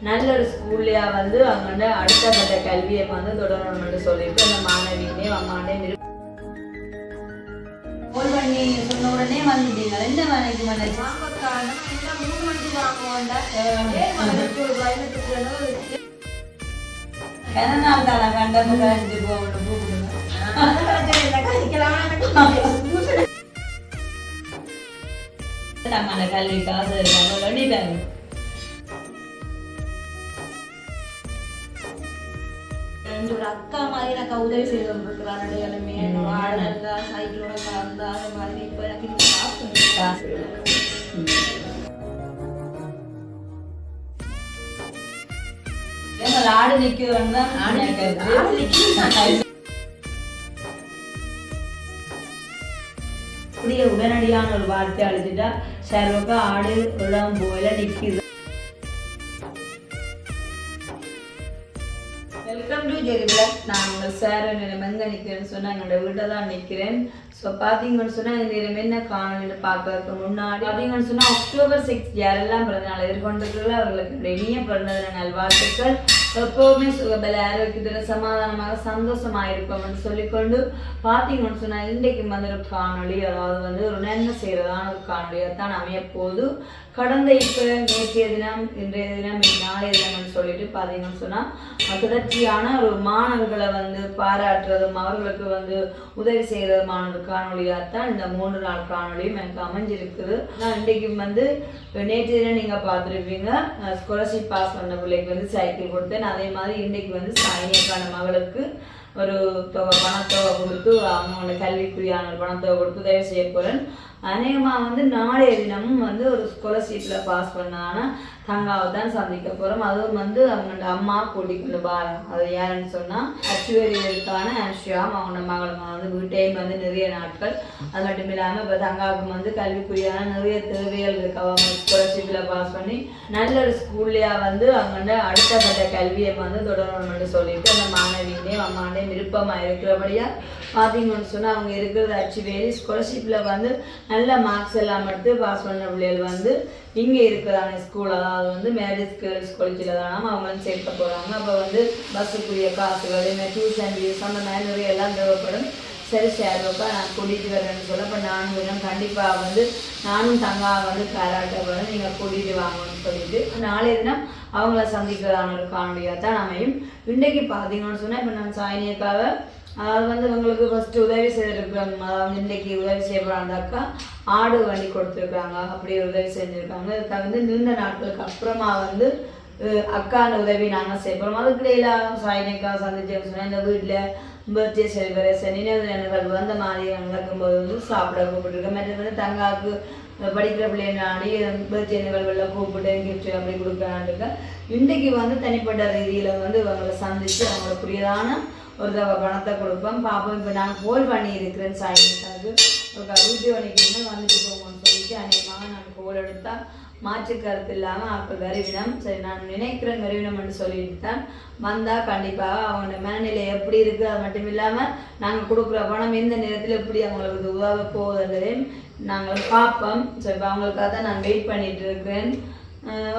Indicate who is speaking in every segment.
Speaker 1: நல்ல ஒரு ஸ்கூல்லையா வந்து அவங்க அடுத்த கட்ட கல்வியை வந்து தொடரணும்னு சொல்லிட்டு அந்த மாணவியுமே அம்மானே ஃபோன் பண்ணி சொன்ன உடனே வந்துட்டீங்க என்ன வேலைக்கு எதனால தான் கண்டப்ப கழிஞ்சு போகணும்? கல்வி காசு இருக்காங்க வேண்டிட்டாங்க
Speaker 2: ரெண்டு ஒரு அக்கா மாதிரி எனக்கு உதவி செய்து கொண்டிருக்கிறான் நடுகளுமே என்னோட ஆடலா சைக்கிளோட கலந்தா அந்த மாதிரி இப்போ எனக்கு இந்த காசு வந்து
Speaker 1: காசு இல்லை. எங்கள் ஆடு நிற்கிறோம் தான்
Speaker 2: ஆடு நிக்குது.
Speaker 1: அப்படியே உடனடியான ஒரு வார்த்தை அழிச்சிட்டா சர்வக்கா ஆடு எல்லாம் போயில நிற்கிது வெல்கம் நான் உங்கள் சார் நேரம் எங்கே நிற்கிறேன்னு சொன்னால் எங்களோட வீட்டில் தான் நிற்கிறேன். ஸோ பார்த்தீங்கன்னு சொன்னால் இந்த நேரம் என்ன காணொலின்னு பார்க்கறதுக்கு முன்னாடி பார்த்தீங்கன்னு சொன்னால் அக்டோபர் சிக்ஸ் யாரெல்லாம் பிறந்தநாள் எதிர்கொண்டிருக்கிறோம் அவர்களுக்கு இனிய இனிய பிறந்ததின நல்வாழ்த்துக்கள். எப்போவுமே சுகபல ஆரோக்கியத்தில் சமாதானமாக சந்தோஷமாக இருப்போம்னு சொல்லிக்கொண்டு பார்த்தீங்கன்னு சொன்னால் இன்றைக்கு வந்து ஒரு காணொலி அதாவது வந்து ஒரு நன்மை செய்கிறதான ஒரு காணொலியாக தான் அமைய போது கடந்த இப்போ நேற்றைய தினம் இன்றைய தினம் நாளைய தினம்னு சொல்லிட்டு பார்த்தீங்கன்னு சொன்னால் தொடர்ச்சியான ஒரு மாணவர்களை வந்து பாராட்டுறதும் அவர்களுக்கு வந்து உதவி செய்கிறதுமான ஒரு காணொலியாக தான் இந்த மூன்று நாள் காணொலியும் எனக்கு அமைஞ்சிருக்குது. நான் இன்றைக்கு வந்து நேற்று தினம் நீங்கள் பார்த்துருப்பீங்க ஸ்காலர்ஷிப் பாஸ் பண்ண பிள்ளைக்கு வந்து சைக்கிள் கொடுத்தேன். அதே மாதிரி இன்றைக்கு வந்து சாயனியக்கான மகளுக்கு ஒரு தொகை பணத்தொகை கொடுத்து அவங்களோட கல்விக்குரியான பணத்தொகை கொடுத்து உதவி செய்ய போகிறேன் அநேகமாக வந்து நாளைய தினமும் வந்து ஒரு ஸ்காலர்ஷிப்பில் பாஸ் பண்ணாங்கன்னா தங்காவை தான் சந்திக்க போகிறோம் அதுவும் வந்து அவங்களோட அம்மா கூட்டிக்கொண்டு கொண்டு அது யாருன்னு சொன்னால் அச்சுவேரியருக்கான அன்ஷியாம் அவங்களோட மகளும். வந்து வீட்டையும் வந்து நிறைய நாட்கள். அது மட்டும் இல்லாமல் இப்போ தங்காவுக்கு வந்து கல்விக்குரியான நிறைய தேவைகள் இருக்கு. அவங்க ஸ்காலர்ஷிப்பில் பாஸ் பண்ணி நல்ல ஒரு ஸ்கூல்லையா வந்து அவங்களோட அடுத்த கட்ட கல்வியை வந்து தொடரணும்னு சொல்லிட்டு அந்த மாணவியினையும் அம்மாண்டையும் விருப்பமாக இருக்கிறபடியாக பார்த்தீங்கன்னு சொன்னால் அவங்க இருக்கிறது அச்சுவேரி ஸ்காலர்ஷிப்பில் வந்து நல்ல மார்க்ஸ் எல்லாம் எடுத்து பாஸ் பண்ண பிள்ளைகள் வந்து இங்கே இருக்கிறாங்க ஸ்கூல் அதாவது வந்து மேரேஜ் கேர்ள்ஸ் காலேஜில் அவங்க வந்து சேர்க்க போகிறாங்க அப்போ வந்து பஸ்ஸுக்குரிய காசுகள் இந்த டியூஷன் ஃபீஸ் அந்த மாதிரி நிறைய எல்லாம் தேவைப்படும். சரி ஷேர்வப்பா நான் கூட்டிகிட்டு வரேன்னு சொல்ல. இப்போ நானும் வேணும் கண்டிப்பாக வந்து நானும் தங்கா வந்து பாராட்டப்படுறேன் நீங்கள் கூட்டிகிட்டு வாங்கன்னு சொல்லிட்டு. நாளைய தினம் அவங்கள சந்திக்கிறதான ஒரு காணொலியாக தான் அமையும். இன்றைக்கு பார்த்தீங்கன்னு சொன்னால் இப்போ நான் சாயனியக்காவை அதாவது வந்து இவங்களுக்கு ஃபஸ்ட்டு உதவி செய்திருக்காங்க அதாவது இன்றைக்கி உதவி செய்யப்படுறாங்க ஆடு வண்டி கொடுத்துருக்காங்க அப்படி உதவி செஞ்சுருக்காங்க. இதுக்காக வந்து நீண்ட நாட்களுக்கு அப்புறமா வந்து அஹ், அக்கான உதவி நாங்கள் செய்யப்படுறோம் அதுக்கிடையில சாயனிக்கா சந்திச்சு சொன்னால் இந்த வீட்டில் பர்த்டே செலிப்ரேஷன் நினைவு நினைவுகள் அந்த மாதிரி நடக்கும்போது வந்து சாப்பிட கூப்பிட்டுருக்கேன் மற்ற வந்து தங்காவுக்கு படிக்கிற பிள்ளைனாடி பர்த்டே நிகழ்வுகளில் கூப்பிட்டு கிஃப்ட் அப்படி கொடுக்கலான்ட்டு இன்றைக்கு வந்து தனிப்பட்ட ரீதியில் வந்து அவங்களை சந்தித்து அவங்களுக்குரியதான ஒரு தடவை பணத்தை கொடுப்போம். பாப்போம் இப்போ நான் கோல் பண்ணியிருக்கிறேன் சாயங்காலுக்கு ஒரு வீட்டு வணிகமே வந்துட்டு போவோம்னு சொல்லிட்டு அநேகமாக நான் கோல் எடுத்தால் மாற்று கருத்து இல்லாமல் அப்போ வரைவிடம் சரி நான் நினைக்கிறேன் வரைவிடம்னு சொல்லிட்டு தான் வந்தால் கண்டிப்பாக அவங்க மனநிலை எப்படி இருக்குது அது மட்டும் இல்லாமல் நாங்கள் கொடுக்குற பணம் எந்த நேரத்தில் எப்படி அவங்களுக்கு உதவ போகுதுன்றதையும் நாங்கள் பார்ப்போம். ஸோ இப்போ அவங்களுக்காக தான் நான் வெயிட் பண்ணிட்டு இருக்கிறேன்.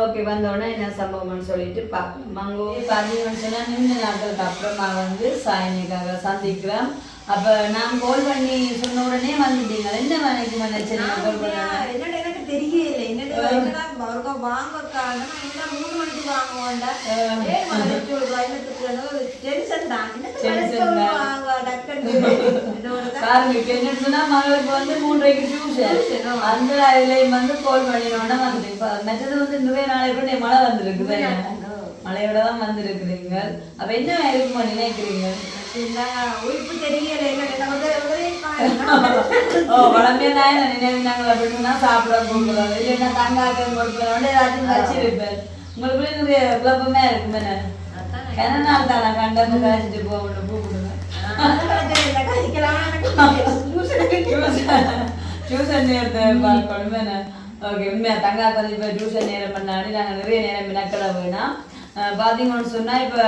Speaker 1: ஓகே வந்தோடனே என்ன சம்பவம்னு சொல்லிட்டு பார்க்கலாம் அங்கே பார்த்தீங்கன்னு சொன்னால் நின்று நாட்களுக்கு அப்புறமா வந்து சாயனிக்காக சந்திக்கிறோம். அப்போ நான் கால் பண்ணி சொன்ன உடனே வந்துட்டீங்க என்ன வேலைக்கு வந்துச்சு நீங்கள் கால் பண்ண
Speaker 2: என்னோட எனக்கு தெரியல அவருக்கா வாங்கக்கான என்ன மூணு மணிக்கு வாங்குவோம்டா? டென்ஷன் தான். வாங்க
Speaker 1: என்னன்னு சொன்னா மகளுக்கு வந்து மூன்றரைக்கு டியூஷன் அந்த இதுலயும் வந்து கால் பண்ணினோட வந்து இப்ப வந்து நிறைய நாளைக்கு கூட மழை வந்திருக்கு? மழையோட தான் வந்திருக்குறீங்க அப்ப என்ன இருக்குமா நினைக்கிறீங்க?
Speaker 2: உயிர்ப்பு தெரியல உதவி காரணம்.
Speaker 1: ஓ வளமையா நான் நினைவினாங்களா அப்படின்னா சாப்பிட போகிறோம். இல்லைன்னா தங்காக்கம் கொடுக்கிறோம் ஏதாச்சும் வச்சிருப்பேன் உங்களுக்குள்ள நிறைய குழப்பமே இருக்கு தானே? என நாள் தானே கண்டது காய்ச்சிட்டு போகணும் கூப்பிடுங்க டியூஷன் நேரத்தை பார்க்கணுமே ஓகே உண்மையா தங்கா கொஞ்சம் இப்போ டியூஷன் நேரம் பண்ணாடி நாங்கள் நிறைய நேரம் மினக்கட போயினா அஹ் பாத்தீங்கன்னு சொன்னா இப்போ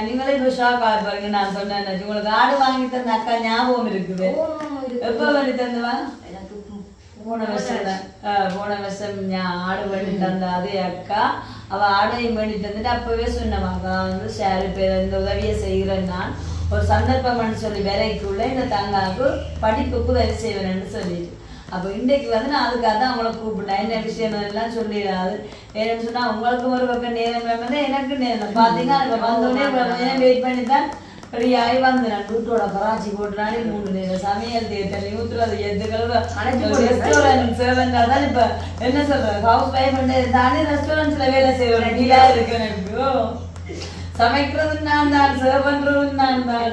Speaker 1: நீங்களே இப்போ ஷாக் ஆக பாருங்க நான் சொன்னேன் உங்களுக்கு ஆடு வாங்கி தந்த அக்கா ஞாபகம் இருக்குது எப்போ வாங்கி தந்தவா போன வருஷம் போன வருஷம் ஆடு வாங்கி தந்த அதே அக்கா அவ ஆடையும் வேண்டி தந்துட்டு அப்பவே சொன்னவாங்க வந்து ஷேர் இப்போ இந்த உதவியை செய்கிறேன் நான் ஒரு சந்தர்ப்பம்னு சொல்லி வேலைக்குள்ள இந்த தங்காவுக்கு படிப்புக்கு உதவி செய்வேன்னு சொல்லிட்டு அப்போ இன்றைக்கு வந்து நான் அதுக்காக தான் அவங்கள கூப்பிட்டேன். என்ன விஷயம் எல்லாம் சொல்லிடாது. ஏன்னு சொன்னா உங்களுக்கு ஒரு பக்கம் நேரம் வந்து எனக்கு நேரம் பார்த்தீங்கன்னா இப்போ வந்தோடனே வெயிட் பண்ணி தான் ரெடியாகி வந்து நான் வீட்டோட கராச்சி போட்டுனாலே மூணு நேரம் சமையல் தேட்டல் ஊத்துறது எதுக்களும் ரெஸ்டாரண்ட் சேவன் தான் இப்ப என்ன சொல்றது? ஹவுஸ் ஒய்ஃப் தானே ரெஸ்டாரண்ட்ஸ்ல வேலை செய்யறோம். நீலா இருக்கு எனக்கு. ஓ. சமைக்கிறது நான் தான் சர்வ் பண்றது நான் தான்.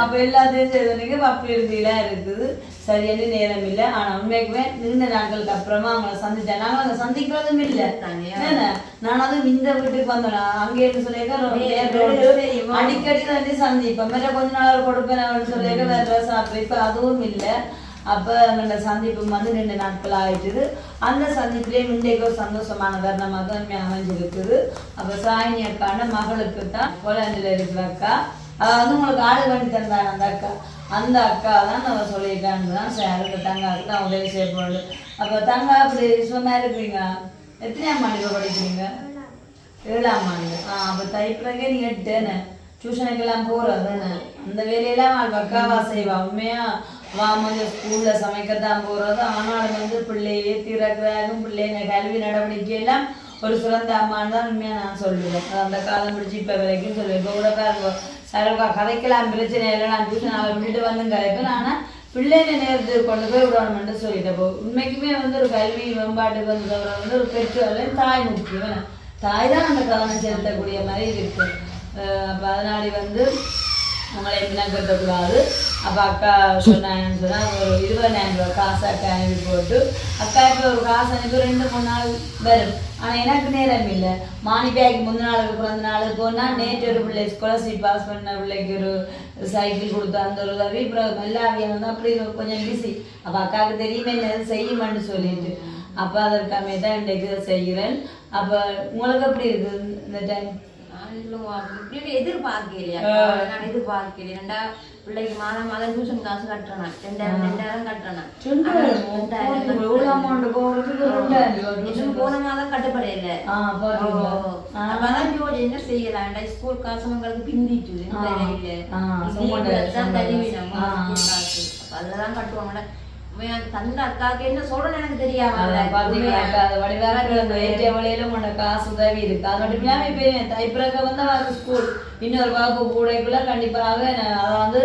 Speaker 1: அப்ப எல்லாத்தையும் செய்தனுக்கு அப்படி இருந்தீங்களா இருக்குது. சரியான நேரம் இல்லை. ஆனா உண்மைக்குமே நீண்ட நாட்களுக்கு அப்புறமா அவங்கள சந்திச்சேன். நாங்க அங்க சந்திக்கிறதும் இல்லை. நான் அதுவும் இந்த வீட்டுக்கு வந்தோம் அங்கே இருந்து சொல்லியிருக்க அடிக்கடி வந்து சந்திப்பேன் மேல கொஞ்ச நாள் கொடுப்பேன் அவன் சொல்லியிருக்க வேற சாப்பிட்டு இப்ப அதுவும் இல்லை. அப்ப அந்த சந்திப்பு வந்து ரெண்டு நாட்கள் ஆயிட்டுது. அந்த சந்திப்புலேயே இன்றைக்கு ஒரு சந்தோஷமான தருணமாக தான் அமைஞ்சிருக்குது. அப்ப சாயினி அக்கான மகளுக்கு தான் போலாண்டில் இருக்கிற அக்கா. அவ வந்து உங்களுக்கு ஆடு பண்ணி தந்தாங்க அந்த அக்கா. அந்த அக்கா தான் நம்ம சொல்லியிருக்காங்க. தான் சரி அந்த தங்காவுக்கு தான் உதவி செய்ய போகுது அப்போ தங்கா அப்படி சும்மா இருக்கிறீங்க எத்தனையாம் ஆண்டு படிக்கிறீங்க? ஏழாம் ஆண்டு ஆ அப்போ தைப்பிறகே நீ எட்டுன்னு. டியூஷனுக்கெல்லாம் போகிறதுன்னு அந்த வேலையெல்லாம் அவள் பக்காவா செய்வா. உண்மையா? வா ஸ்கூலில் ஸ்கூலில் சமைக்கத்தான் போகிறது ஆனாலும் வந்து பிள்ளையே திறக்கிறாகும் பிள்ளைங்க கல்வி நடவடிக்கை எல்லாம் ஒரு சிறந்த அம்மான்னு தான் உண்மையாக நான் சொல்லுவேன். அந்த காலம் பிடிச்சி இப்போ வரைக்கும் சொல்லுவேன். இப்போ கூட பாருங்க சரவா கதைக்கலாம் பிரச்சனை இல்லை. நான் டியூஷன் அவளை விட்டுட்டு வந்து கதைப்பேன் ஆனால் பிள்ளைங்க நேரத்தில் கொண்டு போய் விடணும்னு சொல்லிட்டு போ உண்மைக்குமே வந்து ஒரு கல்வி மேம்பாட்டுக்கு வந்தவரை வந்து ஒரு பெற்றோர் தாய் முக்கியம். தாய் தான் அந்த கலனை செலுத்தக்கூடிய மாதிரி இருக்கு. அப்போ அதனாடி வந்து உங்களை என்ன கட்டக்கூடாது அப்போ அக்கா சொன்னாங்கன்னு சொன்னால் ஒரு இருபதாயிரம் ரூபா காசு அக்கா அனுப்பி போட்டு அக்கா இப்போ ஒரு காசு அனுப்பி ரெண்டு மூணு நாள் வரும். ஆனால் எனக்கு நேரம் இல்லை. மாணிப்பாய்க்கு முந்தின நாளுக்கு பிறந்த நாளுக்கு போனால் நேற்று ஒரு பிள்ளை ஸ்காலர்ஷிப் பாஸ் பண்ண பிள்ளைக்கு ஒரு சைக்கிள் கொடுத்து அந்த ஒரு உதவி. அப்புறம் எல்லா வந்து அப்படி கொஞ்சம் பிஸி அப்போ அக்காவுக்கு தெரியுமே என்ன செய்யுமான்னு சொல்லிட்டு. அப்போ அதற்காமே தான் இன்றைக்கு செய்கிறேன். அப்போ உங்களுக்கு எப்படி இருக்குது இந்த டைம்
Speaker 2: எதிர்பார்க்கலையா? நான் எதிர்பார்க்கல ரெண்டா பிள்ளைக்கு மாதம் மாதம் டியூஷன் காசு கட்டுறேன் ரெண்டாயிரம் ரெண்டாயிரம் கட்டுறேன் போன மாதம் கட்டுப்படையில. அப்பதான் என்ன செய்யலாம்? ஸ்கூல் காசு உங்களுக்கு நிலையில காசு
Speaker 1: உதவி இருக்கு. அது மட்டும் இல்லாம இப்ப தைப்பிறக்க வந்து வர ஸ்கூல் இன்னொரு வகுப்பு கூடைக்குள்ள கண்டிப்பாக நான் அதை வந்து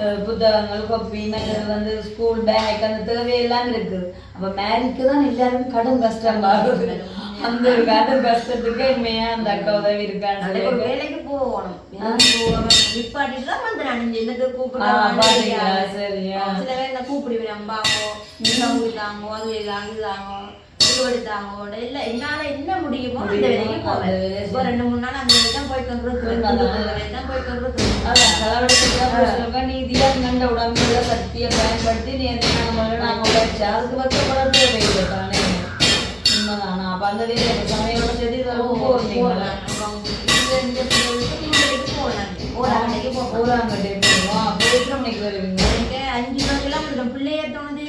Speaker 1: அஹ், புத்தகங்கள் கொப்பி வந்து ஸ்கூல் பேக் அந்த தேவையெல்லாம் இருக்குது அப்ப மேரிக்கு தான் எல்லாருக்கும் கடும் கஷ்டம் ஆகுது அந்த ஒரு கடும் கஷ்டத்துக்கு உண்மையா அந்த அக்கா உதவி இருக்கான்னு
Speaker 2: வேலைக்கு போகணும். நிப்பாட்டிட்டு தான் வந்து நான். என்னது? கூப்பிடுறேன்
Speaker 1: சரியா.
Speaker 2: சில பேர் என்ன கூப்பிடுவேன். அம்பாங்கோ நீங்க தாங்கோ அது இதாங்க இதாங்கோ என்னால என்ன முடியுமோ அந்த வேலைக்கு போவேன். ரெண்டு மூணு நாள் அந்த தான்
Speaker 1: நீதியா கண்ட உடம்புல சக்தியை பயன்படுத்தி நீ என்ன நாம நாம உழைச்சு அதுக்கு பக்கப்படுறது தேவையில்லை தானே உண்மைதானா அப்ப அந்த இப்ப சமையலோட சேர்த்து இதெல்லாம் போறீங்களா
Speaker 2: போறாங்க
Speaker 1: போறாங்கட்டே போவோம் அப்போ எத்தனை மணிக்கு வருவீங்க
Speaker 2: கிலோமீட்டர் பிள்ளைய தோணுது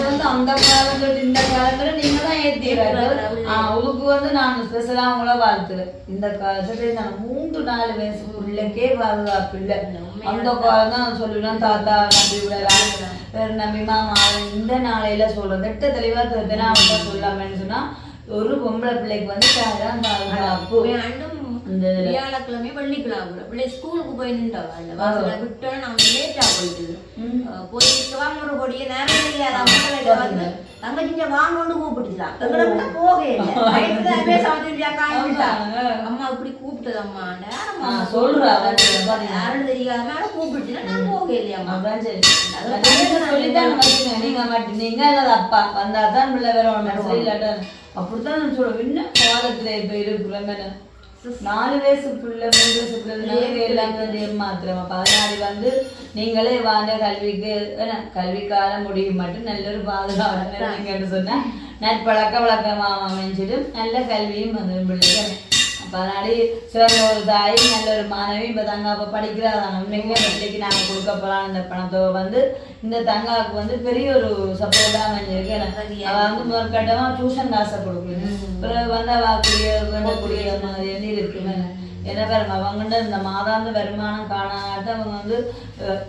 Speaker 1: வந்து அந்த தொட்டு இந்த காலத்துல நீங்க தான் ஏத்திடுறாரு ஆஹ் உனக்கு வந்து நான் ஸ்பெஷலா உங்கள வாழ்த்துறேன். இந்த காலத்துல நான் மூன்று நாலு வயசு பிள்ளைக்கே பாதுகாப்பு இல்லை அந்த காலம் தான் தாத்தா நம்பி விடலாம் வேற நம்பி மாமா இந்த நாளையில சொல்றேன் திட்ட தெளிவா தினாவட்டா சொல்லாமன்னு சொன்னா ஒரு பொம்பளை பிள்ளைக்கு வந்து
Speaker 2: அண்ணும்
Speaker 1: அந்த
Speaker 2: வியாழக்கிழமை வெள்ளிக்கிழமை பிள்ளை ஸ்கூலுக்கு போய் நின்றவா? விட்டோன்னு நான் லேட்டா போயிட்டு போய் நிற்கவா மறுபடியே நேரம் தெரியாத மக்கள்கிட்ட வந்து தங்கச்சிங்க வாங்கன்னு. கூப்பிட்டுச்சுலாம் எங்களை இல்லை. பேச வந்துருக்கியா அம்மா இப்படி கூப்பிட்டது அம்மா
Speaker 1: சொல்றா?
Speaker 2: யாரும் தெரியாம கூப்பிட்டுச்சுன்னா நான் போகவே இல்லையாம்மா.
Speaker 1: நீங்க சொல்லித்தான். நீங்க நீங்க அல்லது அப்பா வந்தாதான் பிள்ளை வேற இல்லாட்டா அப்படித்தான் நான் சொல்லுவேன். என்ன காலத்துல இப்ப இருக்கிறோம் நாலு வயசு பிள்ளை மூணு வயசு பிள்ளை எல்லாம் வந்து ஏமாத்துறோம் பதினாறு வந்து நீங்களே வாங்க கல்விக்கு என்ன கல்விக்காலம் முடியும் மட்டும் நல்ல ஒரு பாதுகாப்பு சொன்னா நற்பழக்க வழக்கமாக அமைஞ்சிடும். நல்ல கல்வியும் வந்து பிள்ளைங்க அதனால சிறந்த ஒரு தாய் நல்ல ஒரு மாணவி இப்ப தங்கா அப்ப படிக்கிறாதான உண்மைக்குமே அந்த பிள்ளைக்கு நாங்க கொடுக்க போலாம். இந்த பணத்தை வந்து இந்த தங்காவுக்கு வந்து பெரிய ஒரு சப்போர்ட்டா அமைஞ்சிருக்கு. அவ வந்து முதற்கட்டமா டியூஷன் காசை கொடுக்குது. பிறகு வந்து அவக்கூடிய வேண்டக்கூடிய மாதிரி வந்து இருக்கு. என்ன பாருங்க அவங்கள்ட்ட இந்த மாதாந்த வருமானம் காணாட்ட அவங்க வந்து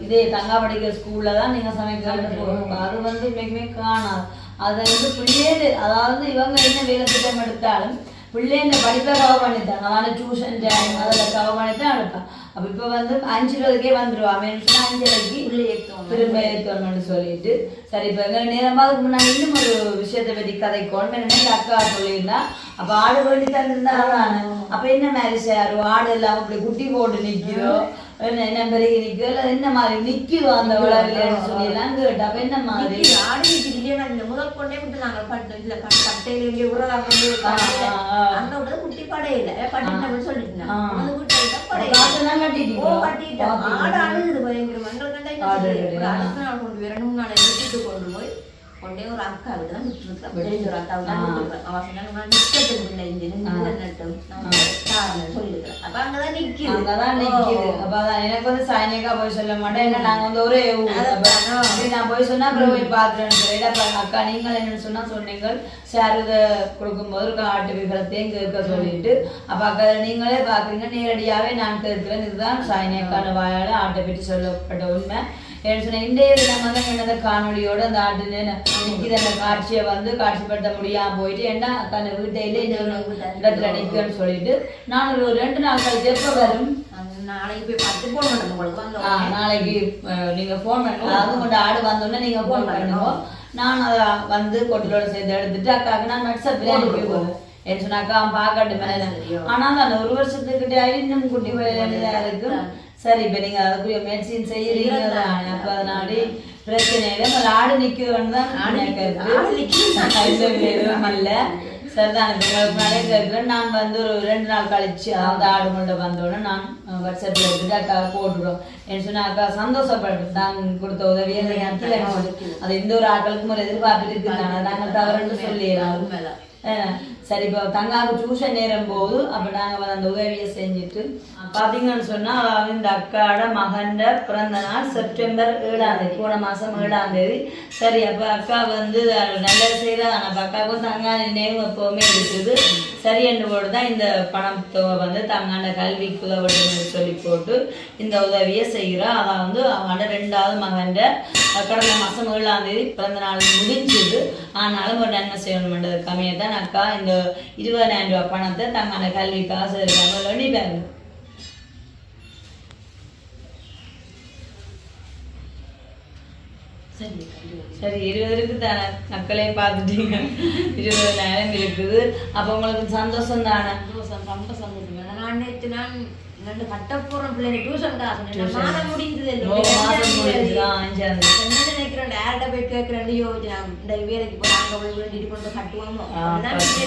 Speaker 1: இதே தங்கா படிக்கிற ஸ்கூல்ல தான் நீங்க சமைக்க போறோம் அது வந்து உண்மைக்குமே காணாது. அதை வந்து பிள்ளைகள் அதாவது இவங்க என்ன வேலை திட்டம் எடுத்தாலும் பிள்ளைங்க படிப்பை கவர் பண்ணிட்டாங்க. அவனை டியூஷன் டைம் அதில் கவர் பண்ணிட்டு அனுப்பான் அப்போ இப்போ வந்து அஞ்சு இருபதுக்கே வந்துடுவா அவன் சொன்னா அஞ்சரைக்கு திரும்ப ஏற்றணும்னு சொல்லிட்டு. சரி இப்போ நேரமாக அதுக்கு முன்னாடி இன்னும் ஒரு விஷயத்தை பற்றி கதைக்கோணும் என்ன அக்கா சொல்லியிருந்தா. அப்போ ஆடு வேண்டி தந்திருந்தா அதானே அப்போ என்ன மேரேஜ் ஆயிரும்? ஆடு இல்லாமல் அப்படி குட்டி போட்டு நிற்கிறோம் என்ன என்ன பெரிய இல்லை என்ன மாதிரி நிற்கிறோம் அந்த விளையாடுன்னு சொல்லி எல்லாம் கேட்டு என்ன மாதிரி?
Speaker 2: இன்னைக்கு ஆடி வீட்டுக்கு இல்லையா? இந்த முதல் கொண்டே விட்டு நாங்க பட்டு இல்ல கட்டையில இங்கே உரலா கொண்டு. அந்த விட குட்டி படை இல்ல. பட்டு சொல்லிட்டு. அந்த வீட்டுல இல்ல படை இல்ல.
Speaker 1: காசெல்லாம்
Speaker 2: ஓ
Speaker 1: கட்டிட்டீங்களா?
Speaker 2: கட்டிட்டோம் ஆடு அழுகுது பயங்கரமா எங்களுக்கு அடுத்த நாள் கொண்டு ரெண்டு மூணு நாள் விட்டுட்டு கொண்டு போய் கொண்டே ஒரு அக்காவுக்கு தான் விட்டுருக்கேன் தெரிஞ்ச ஒரு அக்காவுக்கு தான் விட்டுருக்கேன் அவன் சொன்னாங்க நான் நிக்கட்டும் பிள்ளை இங்க நின்று நட்டும் நான் சொல்லியிருக்கிறேன் அப்ப
Speaker 1: அப்ப அதான் எனக்கு வந்து சாயனியக்கா போய் சொல்ல மாட்டேன் ஏன்னா நாங்க வந்து ஒரே நான் போய் சொன்னா அப்புறம் போய் பாருங்க அக்கா நீங்கள் என்னன்னு சொன்னா சொன்னீங்க சார் இதை கொடுக்கும்போது ஒரு ஆட்டு விவரத்தையும் கேட்க சொல்லிட்டு அப்ப அக்கா நீங்களே பாக்குறீங்க நேரடியாவே நான் கேட்கிறேன் இதுதான் சாயனியக்கான வாயால ஆட்டை பற்றி சொல்லப்பட்ட உண்மை சொன்னா இன்றைய தினம் வந்து என்னது காணொளியோட அந்த ஆட்டு நிற்கிது அந்த காட்சியை வந்து காட்சிப்படுத்த முடியாம போயிட்டு அக்கா அந்த வீட்டையில இன்னொரு இடத்துல நிற்குன்னு சொல்லிட்டு நான் ஒரு ரெண்டு நாள் கழிச்சு எப்ப வரும்?
Speaker 2: நாளைக்கு போய் பார்த்து போன் பண்ணுங்க. உங்களுக்கு
Speaker 1: நாளைக்கு நீங்க ஃபோன் பண்ணுங்க. அதாவது உங்கள்ட்ட ஆடு வந்தோடனே நீங்க ஃபோன் பண்ணுங்க. நான் அதை வந்து கொட்டிலோட சேர்த்து எடுத்துட்டு அக்காவுக்கு நான் வாட்ஸ்அப்ல அனுப்பி போவேன் என்ன சொன்னா அக்கா பார்க்கட்டும் மேலே ஆனால் அந்த ஒரு வருஷத்துக்கிட்ட இன்னும் குட்டி வேலையா இருக்கு சரி இப்ப நீங்க அதுக்குரிய முயற்சியும் செய்யறீங்க. அப்ப அதனால பிரச்சனை இல்லை. உங்க ஆடு நிக்குதுன்னு தான் இல்லை. சரிதான் இப்போ கேட்குறேன் நான் வந்து ஒரு ரெண்டு நாள் கழிச்சு அதாவது ஆடு கொண்டு வந்தோடனே நான் வாட்ஸ்அப்பில் எடுத்துட்டு அக்கா போட்டுடுவோம் என்ன சொன்னா அக்கா சந்தோஷப்பட்டு தான் கொடுத்த உதவியை அந்த அது எந்த ஒரு ஆட்களுக்கும் ஒரு எதிர்பார்ப்பு இருக்குதானே நாங்கள் தவறுன்னு சொல்லிடுறோம்
Speaker 2: உண்மைதான்.
Speaker 1: சரி இப்போ தங்காவுக்கு டியூஷன் நேரம் போது அப்போ நாங்கள் வந்து அந்த உதவியை செஞ்சுட்டு பார்த்தீங்கன்னு சொன்னால் இந்த அக்காவோட மகன்ட பிறந்த நாள் செப்டம்பர் ஏழாம் தேதி போன மாதம் ஏழாம் தேதி. சரி அப்போ அக்கா வந்து நல்லது செய்கிறாங்க அப்போ அக்காவுக்கும் தங்கா நேம் எப்போவுமே இருக்குது. சரி என்று போட்டு தான் இந்த பணம் வந்து தங்காண்ட கல்விக்கு உதவட்டுன்னு சொல்லி போட்டு இந்த உதவியை செய்கிறா. அதான் வந்து அவனோட ரெண்டாவது மகன்ட கடந்த மாதம் ஏழாம் தேதி பிறந்த நாள் முடிஞ்சது. ஆனாலும் ஒரு நன்மை செய்யணுமென்றது கம்மியாக தான் அக்கா இந்த இருபதாயிரம் ரூபாய் பணத்தை தங்கான கல்வி காசு இருக்காங்க எண்ணிப்பாங்க
Speaker 2: சரி
Speaker 1: இருபது இருக்குது தானே மக்களே பார்த்துட்டீங்க இருபது நேரம் இருக்குது அப்போ உங்களுக்கு சந்தோஷம் தானே
Speaker 2: சந்தோஷம் ரொம்ப சந்தோஷம் நான் நேற்று நான் ரெண்டு கட்டப்போறோம் பிள்ளைங்க டியூஷன் காசு மாதம்
Speaker 1: தேதி.
Speaker 2: என்ன நினைக்கிறேன் யார்கிட்ட போய் கேட்கிறேன் நான் இந்த வேலைக்கு போய் அங்க போய் வேண்டிட்டு கொண்டு கட்டுவோமோ?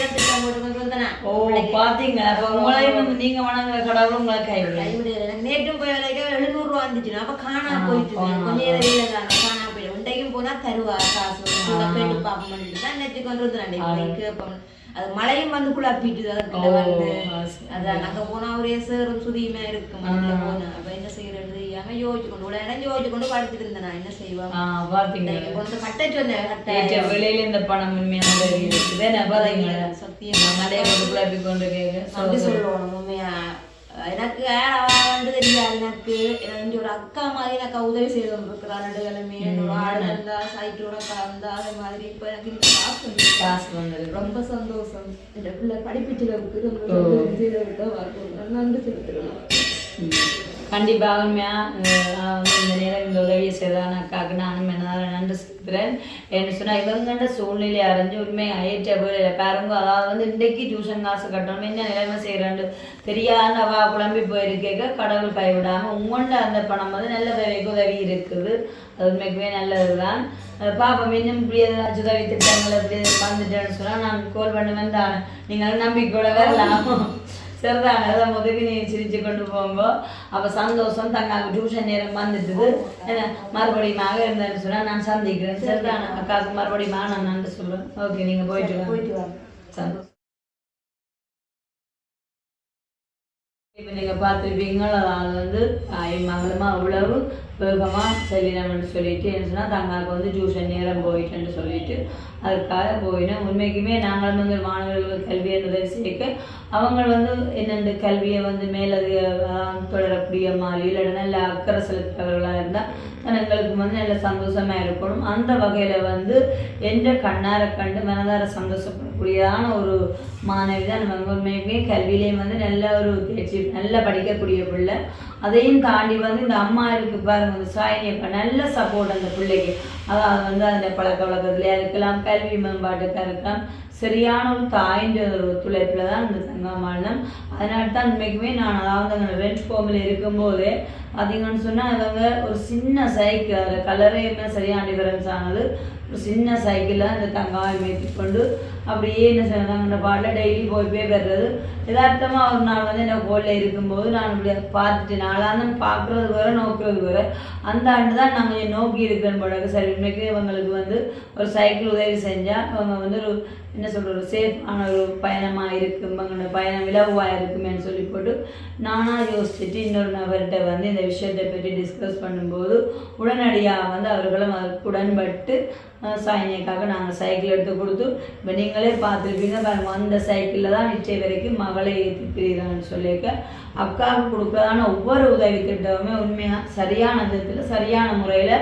Speaker 2: திட்டம் போட்டு கொண்டு வந்தேன்.
Speaker 1: ஓ பாத்தீங்க அப்போ உங்களையும் வந்து நீங்க வணங்குற கடவுள் உங்களை கைவிட
Speaker 2: கைவிடுதல். எனக்கு நேற்றும் போய் வேலைக்கு எழுநூறு ரூபா வந்துச்சு அப்ப காணா போயிட்டு கொஞ்ச நேரம் வேலை தானே காணா போயிடும். உண்டைக்கும் போனா தருவா காசு கூட கேட்டு பார்ப்போம் தான் நேற்று கொண்டு வந்து கேட்போம் அது மழையும் வந்து குழப்பிட்டு அதுக்குள்ள வந்து. அதான் அங்க போனா ஒரே சேரும் சுதியுமே இருக்கு மண்ணில் போனா. அப்ப என்ன செய்யறது? தெரியாம யோசிச்சு கொண்டு உடனே இடம் யோசிச்சு கொண்டு படுத்துட்டு இருந்தேன் நான். என்ன
Speaker 1: பாத்தீங்க
Speaker 2: கொண்டு கட்ட. சொன்னேன்
Speaker 1: வெளியில இந்த பணம் உண்மையான
Speaker 2: சத்தியம்.
Speaker 1: மலையை கொண்டு குழப்பி கொண்டு
Speaker 2: சொல்லணும் உண்மையா. எனக்கு வந்து தெரியாது எனக்கு. எனக்கு ஒரு அக்கா மாதிரி எனக்கு உதவி செய்து கொண்டிருக்கிறாள் நடுகிழமை என்னோட ஆடு இருந்தா சைட்டோட கலந்தா அதே மாதிரி இப்போ எனக்கு இந்த காசு வந்து
Speaker 1: காசு வந்திருக்கு
Speaker 2: ரொம்ப சந்தோஷம். இந்த பிள்ளை படிப்பிச்சுல இருக்கு ரொம்ப சந்தோஷம் செய்து வரணும் நன்றி செலுத்துறேன்
Speaker 1: கண்டிப்பாக உண்மையா வந்து இந்த நேரம் இந்த உதவியை செய்தான அக்காவுக்கு நானும் என்ன நன்றி செலுத்துகிறேன். என்ன சொன்னால் இவங்கண்ட சூழ்நிலை அறிஞ்சு உண்மை ஏற்ற போல பாருங்க. அதாவது வந்து இன்றைக்கு டியூஷன் காசு கட்டணும் என்ன நிலைமை செய்கிறேன்னு தெரியாத அவா குழம்பி போயிருக்கேக்க கடவுள் கைவிடாமல் உங்கள்கிட்ட அந்த பணம் வந்து நல்ல உதவிக்கு உதவி இருக்குது. அது உண்மைக்குமே நல்லது தான் பாப்பா இன்னும் இப்படி ஏதாச்சும் உதவி திட்டங்கள் இப்படி வந்துட்டேன்னு சொன்னால் நான் கோல் பண்ணுவேன் தானே. நீங்கள் நம்பிக்கையோட வரலாம் சரிதான் அதான் முதலுக்கு நீ சிரிச்சு கொண்டு போங்க அப்ப சந்தோஷம் தங்காவுக்கு டியூஷன் நேரம் வந்துட்டுது என்ன மறுபடியும் இருந்தேன்னு சொன்னா நான் சந்திக்கிறேன் சரிதான் அக்காவுக்கு மறுபடியும் நான் நன்றி ஓகே நீங்க போயிட்டு வாங்க
Speaker 2: போயிட்டு வாங்க
Speaker 1: சந்தோஷம் இப்போ நீங்கள் பார்த்துருப்பீங்க அது வந்து மகளுமா அவ்வளவு வேகமாக செல்லினம்னு சொல்லிட்டு என்ன சொன்னால் தங்காவுக்கு வந்து டியூஷன் நேரம் போயிட்டுன்னு சொல்லிட்டு அதுக்காக போயினோம் உண்மைக்குமே நாங்கள் வந்து மாணவர்களுக்கு கல்வியை உதவி சேர்க்க அவங்க வந்து என்னென்ன கல்வியை வந்து மேலதிக தொடரக்கூடிய மாதிரி இல்லை நல்ல அக்கறை செலுத்துறவர்களாக இருந்தால் தனங்களுக்கு வந்து நல்ல சந்தோஷமா இருக்கணும். அந்த வகையில வந்து என்ற கண்ணார கண்டு மனதார சந்தோஷப்படக்கூடியதான ஒரு மாணவி தான் நம்ம உண்மையுமே கல்வியிலையும் வந்து நல்ல ஒரு தேர்ச்சி நல்லா படிக்கக்கூடிய பிள்ளை. அதையும் தாண்டி வந்து இந்த அம்மா இருக்கு பாருங்க வந்து சாயினி நல்ல சப்போர்ட் அந்த பிள்ளைக்கு. அதாவது வந்து அந்த பழக்க வழக்கத்துலையா இருக்கலாம் கல்வி மேம்பாட்டுக்காக இருக்கலாம் சரியான ஒரு தாயின்ற ஒரு ஒத்துழைப்பில் தான் இந்த சங்கமானம் அதனால தான் உண்மைக்குமே நான் அதாவது அங்கே ரெண்ட் ஃபோமில் இருக்கும்போதே பார்த்தீங்கன்னு சொன்னால் இவங்க ஒரு சின்ன சைக்கிள் அதில் கலரையுமே சரியான டிஃபரன்ஸ் ஆனது ஒரு சின்ன சைக்கிளில் இந்த தங்காவை மேய்த்தி கொண்டு அப்படியே என்ன செய்வாங்க பாட்டில் டெய்லி போய் போய் பெறுறது யதார்த்தமாக ஒரு நாள் வந்து என்ன கோலில் இருக்கும்போது நான் இப்படி பார்த்துட்டு நாளாக பார்க்குறது வேற நோக்கிறது வேற. அந்த ஆண்டு தான் நாங்கள் நோக்கி இருக்கிறேன் போல சரி இன்றைக்கு இவங்களுக்கு வந்து ஒரு சைக்கிள் உதவி செஞ்சால் அவங்க வந்து ஒரு என்ன சொல்கிறது ஒரு சேஃபான ஒரு பயணமாக இருக்கும் இவங்களோட பயணம் இலவாக இருக்குமேன்னு சொல்லி போட்டு நானாக யோசிச்சுட்டு இன்னொரு நபர்கிட்ட வந்து இந்த விஷயத்தை பற்றி டிஸ்கஸ் பண்ணும்போது உடனடியாக வந்து அவர்களும் அதற்கு உடன்பட்டு சாயினியக்காக நாங்கள் சைக்கிள் எடுத்து கொடுத்து இப்போ நீங்களே பார்த்துருப்பீங்க பாருங்க அந்த சைக்கிளில் தான் நிச்சயம் வரைக்கும் மகளை ஏற்றிக்கிறீங்கன்னு சொல்லியிருக்க. அக்காவுக்கு கொடுக்குறதான ஒவ்வொரு உதவி திட்டமுமே உண்மையாக சரியான விதத்தில் சரியான முறையில்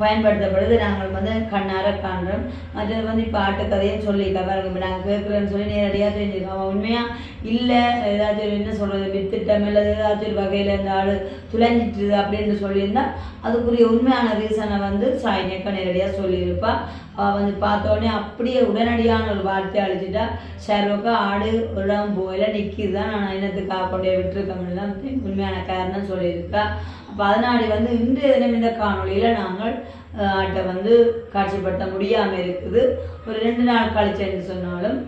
Speaker 1: பயன்படுத்தப்படுது. நாங்கள் வந்து கண்ணார காண்றோம். மற்றது வந்து இப்போ ஆட்டுக்கதையும் சொல்லியிருக்கா பாருங்க இப்போ நாங்கள் கேட்குறேன்னு சொல்லி நேரடியாக தெரிஞ்சுக்கோம் அவன் உண்மையாக இல்லை ஏதாச்சும் என்ன சொல்கிறது வித்துட்டம் இல்லை ஏதாச்சும் ஒரு வகையில் இந்த ஆள் துளைஞ்சிட்டுது அப்படின்னு சொல்லியிருந்தா அதுக்குரிய உண்மையான ரீசனை வந்து சாயினியக்கா நேரடியாக சொல்லியிருப்பா. அவள் வந்து பார்த்தோடனே அப்படியே உடனடியான ஒரு வார்த்தையை அழிச்சிட்டா ஷர்வக்கா ஆடு உடம்பு போயில நிற்கிது தான் நான் என்னத்துக்காக கொண்டே விட்டுருக்கோம்லாம் உண்மையான காரணம் சொல்லியிருக்கா. அதனாடி வந்து இன்றைய தினம் இந்த காணொலியில் நாங்கள் ஆட்டை வந்து காட்சிப்படுத்த முடியாமல் இருக்குது. ஒரு ரெண்டு நாள் கழிச்சேன்னு சொன்னாலும்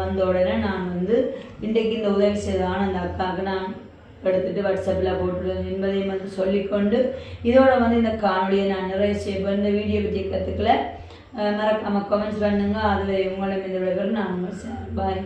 Speaker 1: வந்த உடனே நான் வந்து இன்றைக்கு இந்த உதவி செய்தான அந்த அக்காவுக்கு நான் எடுத்துட்டு வாட்ஸ்அப்பில் போட்டுருவேன் என்பதையும் வந்து சொல்லிக்கொண்டு இதோட வந்து இந்த காணொலியை நான் நிறைவு செய்வேன். இந்த வீடியோ பற்றி கற்றுக்கல மறக்காமல் கமெண்ட்ஸ் பண்ணுங்க. அதில் உங்களை இந்த விடைபெறும் நான் உங்கள் சார். பாய்